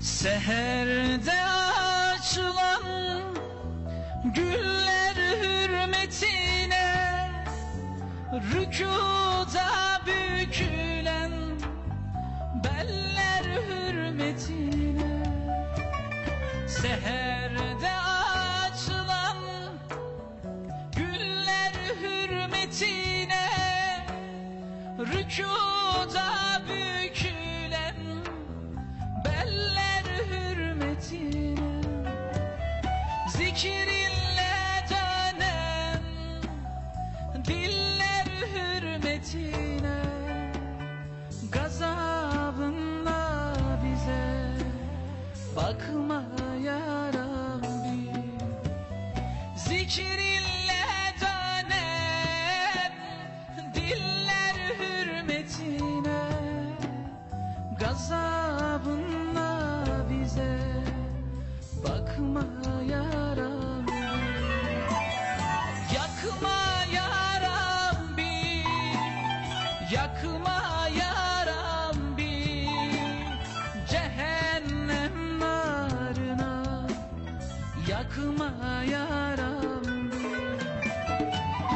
Seherde açılan güller hürmetine Rükuda bükülen beller hürmetine. Seherde açılan güller hürmetine Rükuda Zikir ile dönen diller hürmetine Gazabınla bize bakma ya Rabbi. Zikir ile dönen diller hürmetine Gazabınla bize bakma ya Yakma ya Rabbi Cehennem narına. Yakma ya Rabbi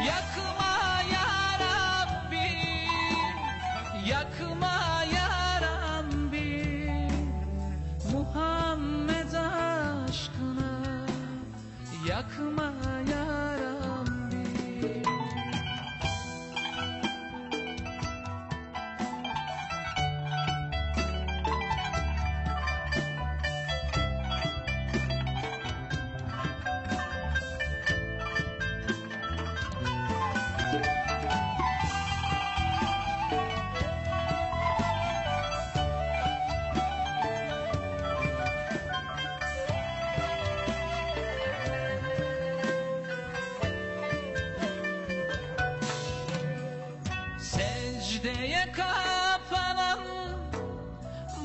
Yakma ya Rabbi Yakma ya Rabbi Muhammed aşkına Yakma Secdeye kapanan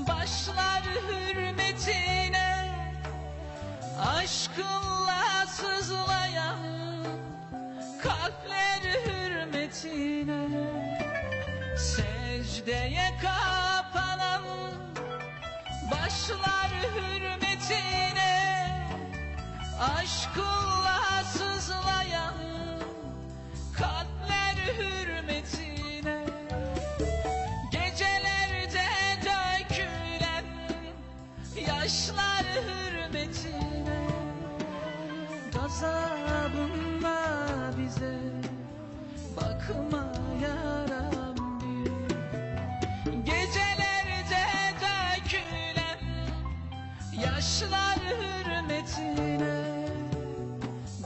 başlar hürmetine Aşkınla sızlayan kalpler hürmetine. Secdeye kapanan başlar hürmetine Aşkınla azabınla bize bakma ya Rabbi Gecelerce dökülen yaşlar hürmetine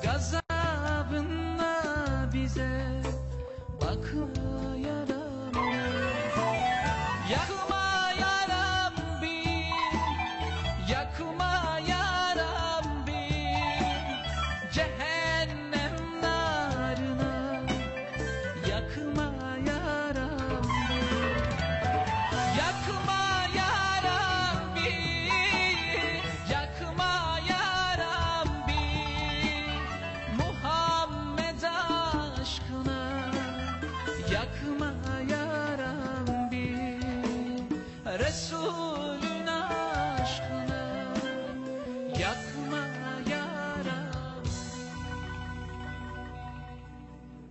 Gazabınla bize bakma ya Rabbi Yakma